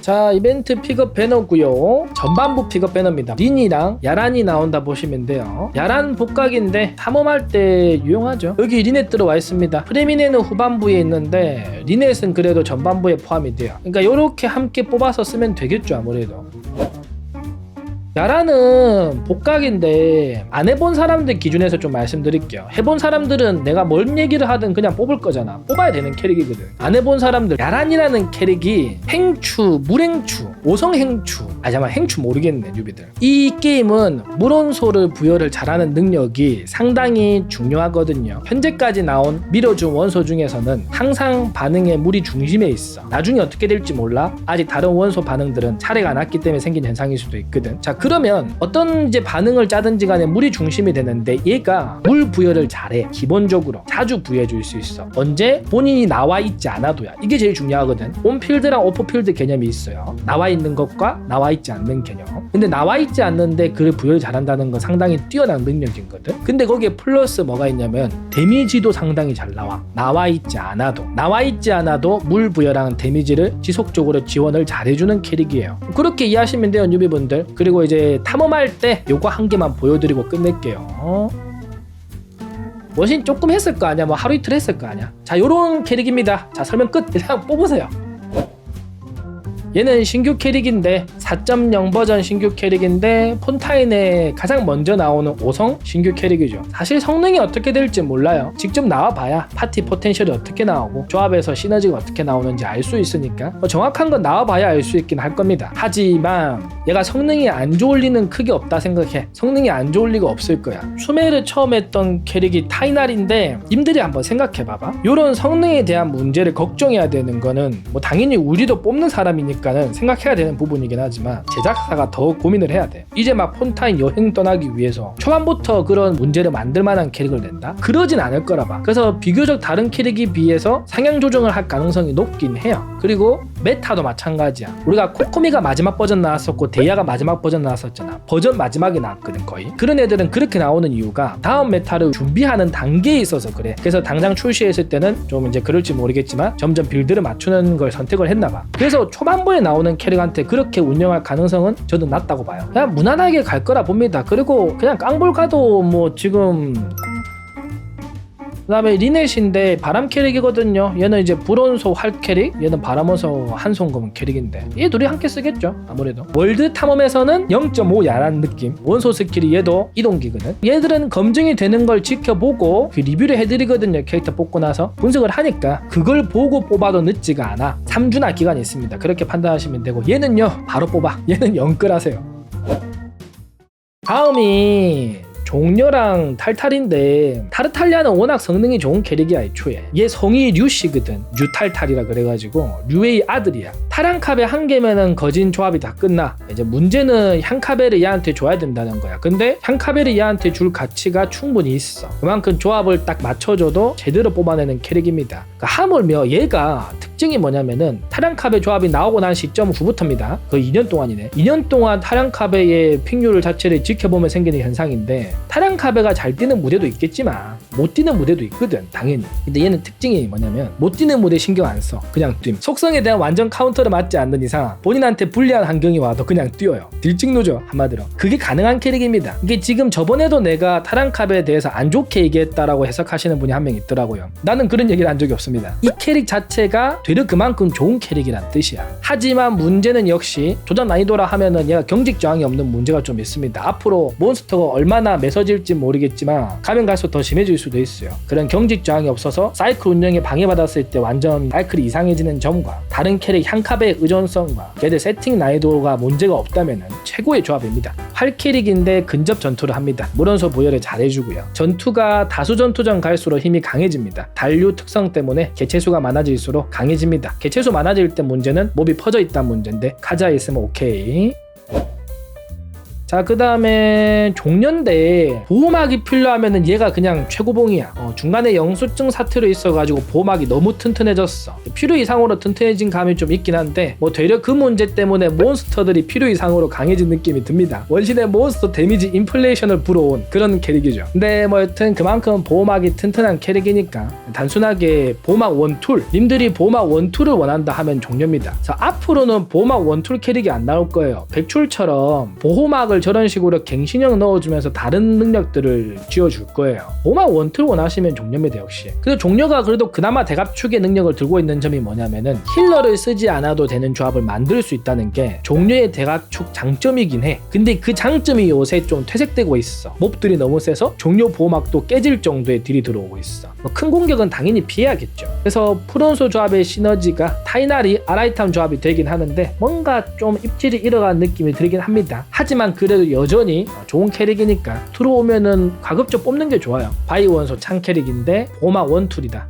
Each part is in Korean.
자 이벤트 픽업 배너고요. 전반부 픽업 배너입니다. 린이랑 야란이 나온다 보시면 돼요. 야란 복각인데 탐험할 때 유용하죠? 여기 리넷 들어와 있습니다. 프레미네는 후반부에 있는데 리넷은 그래도 전반부에 포함이 돼요. 그러니까 이렇게 함께 뽑아서 쓰면 되겠죠 아무래도 야라는 복각인데 안 해본 사람들 기준에서 좀 말씀드릴게요. 해본 사람들은 내가 뭔 얘기를 하든 그냥 뽑을 거잖아. 뽑아야 되는 캐릭이거든. 안 해본 사람들 야란이라는 캐릭이 행추, 물행추, 오성행추 아 잠깐 행추 모르겠네 뉴비들. 이 게임은 물원소를 부여를 잘하는 능력이 상당히 중요하거든요. 현재까지 나온 밀어준 원소 중에서는 항상 반응의 물이 중심에 있어. 나중에 어떻게 될지 몰라. 아직 다른 원소 반응들은 차례가 났기 때문에 생긴 현상일 수도 있거든. 자 그러면 어떤 이제 반응을 짜든지 간에 물이 중심이 되는데 얘가 물 부여를 잘해. 기본적으로 자주 부여해 줄 수 있어. 언제? 본인이 나와 있지 않아도야. 이게 제일 중요하거든. 온필드랑 오프필드 개념이 있어요. 나와 있는 것과 나와 있지 않는 개념. 근데 나와 있지 않는데 그를 부여를 잘한다는 건 상당히 뛰어난 능력이거든. 근데 거기에 플러스 뭐가 있냐면 데미지도 상당히 잘 나와. 나와 있지 않아도. 나와 있지 않아도 물 부여랑 데미지를 지속적으로 지원을 잘해주는 캐릭이에요. 그렇게 이해하시면 돼요 뉴비분들. 그리고 이제 탐험할 때 요거 한 개만 보여드리고 끝낼게요. 머신 조금 했을 거 아니야? 뭐 하루 이틀 했을 거 아니야? 자 요런 캐릭입니다. 자 설명 끝. 일단 뽑으세요 얘는 신규 캐릭인데 4.0 버전 신규 캐릭인데 폰타인에 가장 먼저 나오는 5성 신규 캐릭이죠. 사실 성능이 어떻게 될지 몰라요. 직접 나와봐야 파티 포텐셜이 어떻게 나오고 조합에서 시너지가 어떻게 나오는지 알 수 있으니까 뭐 정확한 건 나와봐야 알 수 있긴 할 겁니다. 하지만 얘가 성능이 안 좋을 리는 크게 없다 생각해. 성능이 안 좋을 리가 없을 거야. 수메를 처음 했던 캐릭이 타이날인데 님들이 한번 생각해봐봐. 요런 성능에 대한 문제를 걱정해야 되는 거는 뭐 당연히 우리도 뽑는 사람이니까 는 생각해야 되는 부분이긴 하지만 제작사가 더 고민을 해야 돼. 이제 막 폰타인 여행 떠나기 위해서 초반부터 그런 문제를 만들 만한 캐릭을 낸다? 그러진 않을 거라 봐. 그래서 비교적 다른 캐릭에 비해서 상향 조정을 할 가능성이 높긴 해요. 그리고 메타도 마찬가지야. 우리가 코코미가 마지막 버전 나왔었고 데이아가 마지막 버전 나왔었잖아. 버전 마지막에 나왔거든 거의. 그런 애들은 그렇게 나오는 이유가 다음 메타를 준비하는 단계에 있어서 그래. 그래서 당장 출시했을 때는 좀 이제 그럴지 모르겠지만 점점 빌드를 맞추는 걸 선택을 했나 봐. 그래서 초반부에 나오는 캐릭한테 그렇게 운영할 가능성은 저는 낮다고 봐요. 그냥 무난하게 갈 거라 봅니다. 그리고 그냥 깡볼 가도 뭐 지금 그 다음에 리넷인데 바람 캐릭이거든요. 얘는 이제 불온소 활 캐릭, 얘는 바람원소 한송검 캐릭인데 얘 둘이 함께 쓰겠죠. 아무래도 월드 탐험에서는 0.5 야란 느낌. 원소 스킬이 얘도 이동기거든. 얘들은 검증이 되는 걸 지켜보고 그 리뷰를 해드리거든요. 캐릭터 뽑고 나서 분석을 하니까 그걸 보고 뽑아도 늦지가 않아. 3주나 기간이 있습니다. 그렇게 판단하시면 되고 얘는요 바로 뽑아. 얘는 영끌하세요. 다음이 종려랑 탈탈인데 타르탈리아는 워낙 성능이 좋은 캐릭이야 애초에. 얘 성이 류씨거든. 류탈탈이라 그래가지고 류의 아들이야. 타랑캅의 한 개면은 거진 조합이 다 끝나. 이제 문제는 향카베를 얘한테 줘야 된다는 거야. 근데 향카베를 얘한테 줄 가치가 충분히 있어. 그만큼 조합을 딱 맞춰줘도 제대로 뽑아내는 캐릭입니다. 그러니까 하물며 얘가 특 징이 뭐냐면은 타랑캅의 조합이 나오고 난 시점 후부터입니다. 거의 2년 동안이네. 2년 동안 타랑캅의 픽률 자체를 지켜보면 생기는 현상인데 타랑카베가 잘 뛰는 무대도 있겠지만 못 뛰는 무대도 있거든 당연히. 근데 얘는 특징이 뭐냐면 못 뛰는 무대 신경 안 써. 그냥 뛰 속성에 대한 완전 카운터를 맞지 않는 이상 본인한테 불리한 환경이 와도 그냥 뛰어요. 딜찍노죠 한마디로. 그게 가능한 캐릭입니다. 이게 지금 저번에도 내가 타랑캅에 대해서 안 좋게 얘기했다라고 해석하시는 분이 한 명 있더라고요. 나는 그런 얘기를 한 적이 없습니다. 이 캐릭 자체가 되려 그만큼 좋은 캐릭이란 뜻이야. 하지만 문제는 역시 조전 난이도라 하면은 얘가 경직 저항이 없는 문제가 좀 있습니다. 앞으로 몬스터가 얼마나 매서질지 모르겠지만 가면 갈수록 더 심해질 수도 있어요. 그런 경직 저항이 없어서 사이클 운영에 방해받았을 때 완전 사이클이 이상해지는 점과 다른 캐릭 향캅의 의존성과 걔들 세팅 난이도가 문제가 없다면 최고의 조합입니다. 활 캐릭인데 근접 전투를 합니다. 물원소 부여를 잘해주고요. 전투가 다수 전투전 갈수록 힘이 강해집니다. 단류 특성 때문에 개체수가 많아질수록 강해집니다. 개체수 많아질 때 문제는 몹이 퍼져 있다는 문제인데 카자 있으면 오케이. 자 그 다음에 종년대 보호막이 필요하면은 얘가 그냥 최고봉이야. 어, 중간에 영수증 사태로 있어가지고 보호막이 너무 튼튼해졌어. 필요 이상으로 튼튼해진 감이 좀 있긴 한데 뭐 되려 그 문제 때문에 몬스터들이 필요 이상으로 강해진 느낌이 듭니다. 원신의 몬스터 데미지 인플레이션을 불어온 그런 캐릭이죠. 근데 뭐 여튼 그만큼 보호막이 튼튼한 캐릭이니까 단순하게 보호막 원툴 님들이 보호막 원툴을 원한다 하면 종료입니다. 그래서 앞으로는 보호막 원툴 캐릭이 안 나올 거예요. 백출처럼 보호막을 저런 식으로 갱신형 넣어주면서 다른 능력들을 쥐어줄 거예요. 보호막 원툴 원 하시면 종료입니다 역시. 근데 종료가 그래도 그나마 대갑축의 능력을 들고 있는 점이 뭐냐면은 힐러를 쓰지 않아도 되는 조합을 만들 수 있다는 게 종료의 대갑축 장점이긴 해. 근데 그 장점이 요새 좀 퇴색되고 있어. 몹들이 너무 세서 종료 보호막도 깨질 정도의 딜이 들어오고 있어. 뭐 큰 공격은 당연히 피해야겠죠. 그래서 푸른소 조합의 시너지가 타이나리 아라이탐 조합이 되긴 하는데 뭔가 좀 입질이 잃어간 느낌이 들긴 합니다. 하지만 그 래도 여전히 좋은 캐릭이니까 들어오면은 가급적 뽑는 게 좋아요. 바이 원소 창 캐릭인데 보호막 원툴이다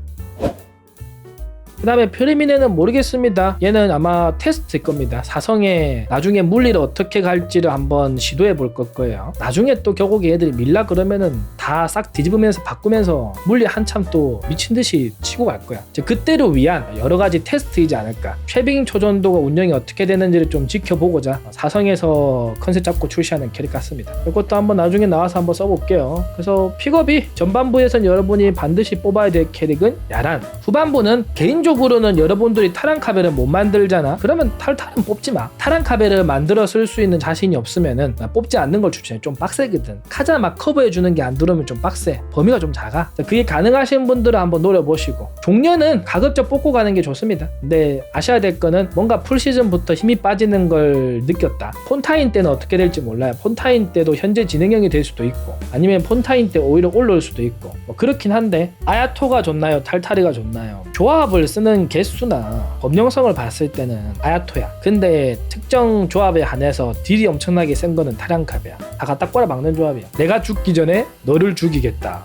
그 다음에 py리미네는 모르겠습니다. 얘는 아마 테스트일 겁니다. 사성에 나중에 물리를 어떻게 갈지를 한번 시도해 볼 것 거예요. 나중에 또 결국에 애들이 밀라 그러면은 다 싹 뒤집으면서 바꾸면서 물리 한참 또 미친 듯이 치고 갈 거야. 그때를 위한 여러 가지 테스트이지 않을까. 최빙 초전도가 운영이 어떻게 되는지를 좀 지켜보고자 사성에서 컨셉 잡고 출시하는 캐릭 같습니다. 이것도 한번 나중에 나와서 한번 써볼게요. 그래서 픽업이 전반부에선 여러분이 반드시 뽑아야 될 캐릭은 야란. 후반부는 개인적으로 는 여러분들이 타란카벨을 못 만들잖아. 그러면 탈탈은 뽑지 마. 타란카벨을 만들어 쓸 수 있는 자신이 없으면은 나 뽑지 않는 걸 추천해. 좀 빡세거든. 카자 막 커버해 주는 게 안 들어오면 좀 빡세. 범위가 좀 작아. 자, 그게 가능하신 분들은 한번 노려보시고 종료는 가급적 뽑고 가는 게 좋습니다. 근데 아셔야 될 거는 뭔가 풀 시즌부터 힘이 빠지는 걸 느꼈다. 폰타인 때는 어떻게 될지 몰라요. 폰타인 때도 현재 진행형이 될 수도 있고 아니면 폰타인 때 오히려 올라올 수도 있고 뭐 그렇긴 한데 아야토가 좋나요? 탈타리가 좋나요? 조합을 쓰는 개수나 범용성을 봤을 때는 아야토야. 근데 특정 조합에 한해서 딜이 엄청나게 센 거는 타량캅이야. 다 갖다 꼬라 막는 조합이야. 내가 죽기 전에 너를 죽이겠다.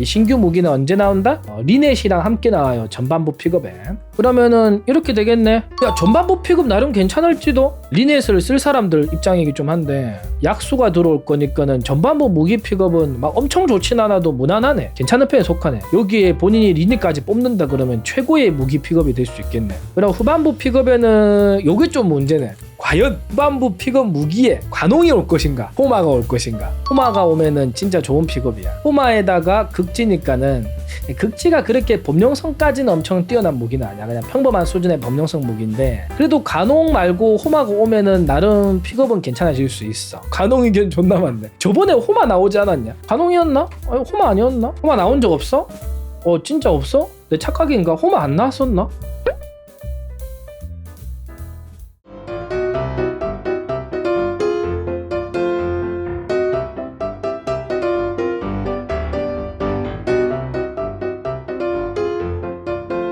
이 신규 무기는 언제 나온다? 어, 리넷이랑 함께 나와요 전반부 픽업에 그러면은 이렇게 되겠네. 야 전반부 픽업 나름 괜찮을지도? 리넷을 쓸 사람들 입장이기 좀 한데 약수가 들어올 거니까는 전반부 무기 픽업은 막 엄청 좋진 않아도 무난하네. 괜찮은 편에 속하네. 여기에 본인이 리넷까지 뽑는다 그러면 최고의 무기 픽업이 될 수 있겠네. 그럼 후반부 픽업에는 요게 좀 문제네 과연 후반부 픽업 무기에 관홍이 올 것인가 호마가 올 것인가 호마가 오면은 진짜 좋은 픽업이야 호마에다가 극지니까는 극지가 그렇게 범용성까지는 엄청 뛰어난 무기는 아니야 그냥 평범한 수준의 범용성 무기인데 그래도 관홍 말고 호마가 오면은 나름 픽업은 괜찮아질 수 있어 관홍이 견 존나 많네 저번에 호마 나오지 않았냐 관홍이었나? 아니 호마 아니었나? 호마 나온 적 없어? 어 진짜 없어? 내 착각인가? 호마 안 나왔었나?